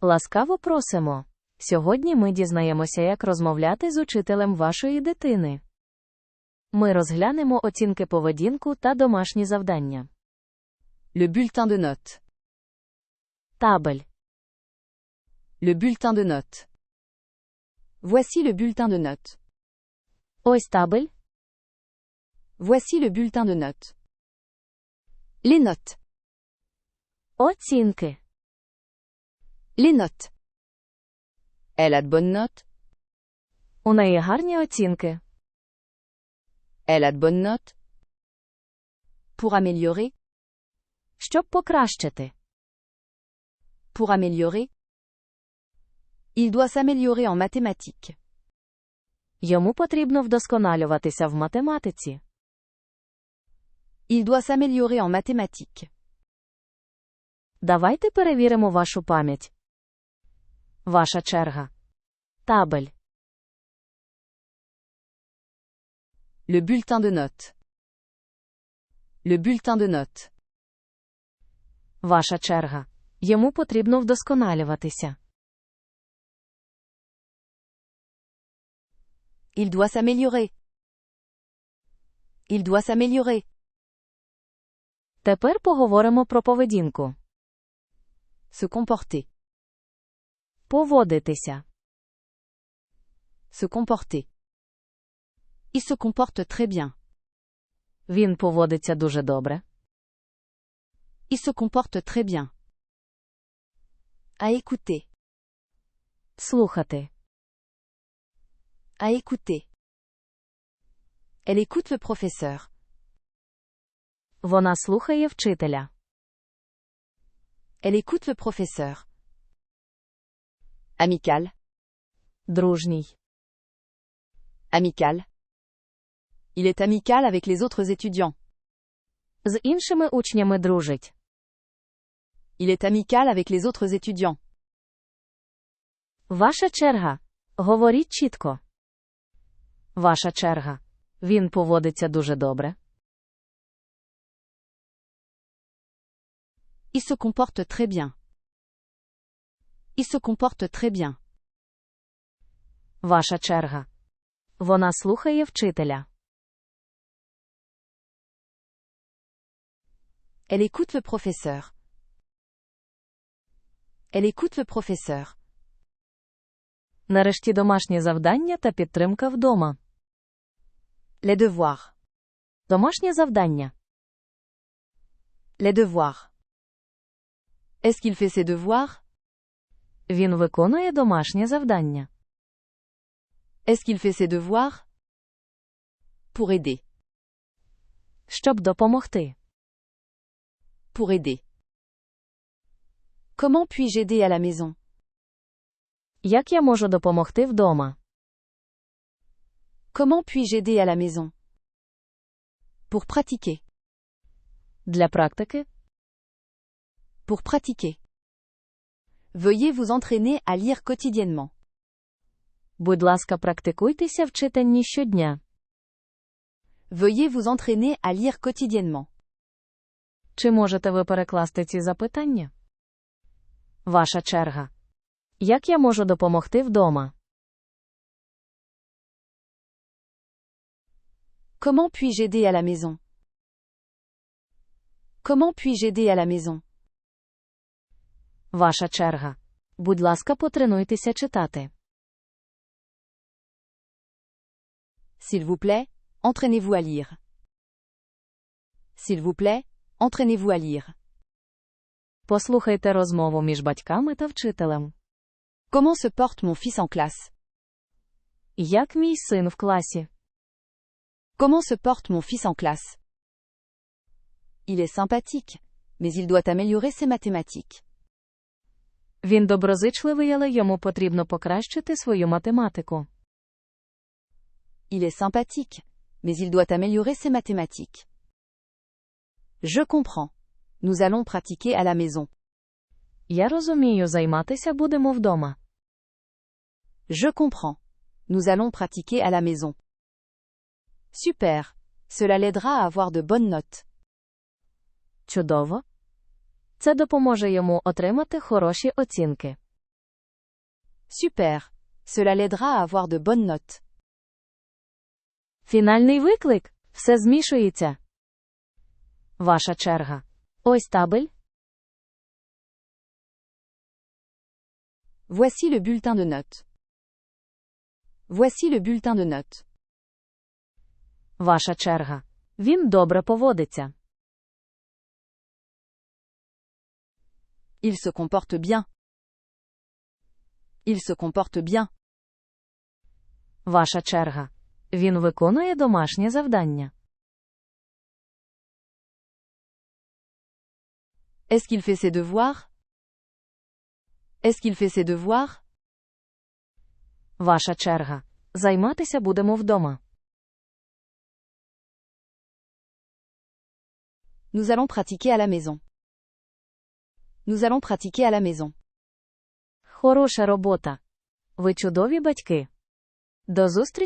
Ласкаво просимо. Сьогодні ми дізнаємося, як розмовляти з учителем вашої дитини. Ми розглянемо оцінки поведінку та домашні завдання. Le bulletin de notes. Табель. Le bulletin de notes. Voici le bulletin de notes. Ось табель. Voici le bulletin de notes. Les notes. Оцінки. Les notes. Elle a de bonnes notes. У неї гарні оцінки. Elle a de bonnes notes. Pour améliorer. Щоб покращити. Pour améliorer. Il doit s'améliorer en mathématiques. Йому потрібно вдосконалюватися в математиці. Il doit s'améliorer en mathématiques. Давайте перевіримо вашу пам'ять. Ваша черга. Табель. Le bulletin de notes. Le bulletin de notes. Ваша черга. Йому потрібно вдосконалюватися. Il doit s'améliorer. Il doit s'améliorer. Тепер поговоримо про поведінку. Se comporter. Поводитися. Se comporter. Il se comporte très bien. Він поводиться дуже добре. Il se comporte très bien. À écouter. Слухати. À écouter. Elle écoute le professeur. Вона слухає вчителя. Elle écoute le professeur. Amical. Дружній. Amical. Il est amical avec les autres étudiants. З іншими учнями дружить. Il est amical avec les autres étudiants. Ваша черга. Говоріть чітко. Ваша черга. Він поводиться дуже добре. Il se comporte très bien. Il se comporte très bien. Ваша черга. Вона слухає вчителя. Elle écoute le professeur. Elle écoute le professeur. Нарешті домашнє завдання та підтримка вдома. Les devoirs. Домашнє завдання. Les devoirs. Est-ce qu'il fait ses devoirs Він виконує домашнє завдання. Est-ce qu'il fait ses devoirs Pour aider. Щоб допомогти. Pour aider. Comment puis-je aider à la maison Як я можу допомогти вдома? Comment puis-je aider à la maison Pour pratiquer. Для практики. Pour pratiquer. Veuillez vous entraîner à lire quotidiennement. Будь ласка, практикуйтеся в читанні щодня. Veuillez vous entraîner à lire quotidiennement. Чи можете ви перекласти ці запитання? Ваша черга. Як я можу допомогти вдома? Comment puis-je aider à la maison Comment puis-je aider à la maison Ваша черга. Будь ласка, потренуйтеся читати. S'il vous plaît, entraînez-vous à lire. S'il vous plaît, entraînez-vous à lire. Послухайте розмову між батьками та вчителем. Comment se porte mon fils en classe Як мій син в класі? Comment se porte mon fils en classe Il est sympathique, mais il doit améliorer ses mathématiques. Він доброзичливий, але йому потрібно покращити свою математику. Il est sympathique, mais il doit améliorer ses mathématiques. Je comprends. Nous allons pratiquer à la maison. Я розумію, займатися будемо вдома. Je comprends. Nous allons pratiquer à la maison. Super. Cela l'aidera à avoir de bonnes notes. Чудово. Це допоможе йому отримати хороші оцінки. Super. Cela l'aidera à avoir de bonnes notes. Фінальний виклик. Все змішується. Ваша черга. Ось табель. Voici le bulletin de notes. Voici le bulletin de notes. Ваша черга. Він добре поводиться. Il se comporte bien. Il se comporte bien. Ваша черга. Він виконує домашнє завдання. Est-ce qu'il fait ses devoirs Est-ce qu'il fait ses devoirs Ваша черга. Займатися будемо вдома. Nous allons pratiquer à la maison. Nous allons pratiquer à la maison. Хороша робота. Ви чудові батьки. До зустрічі!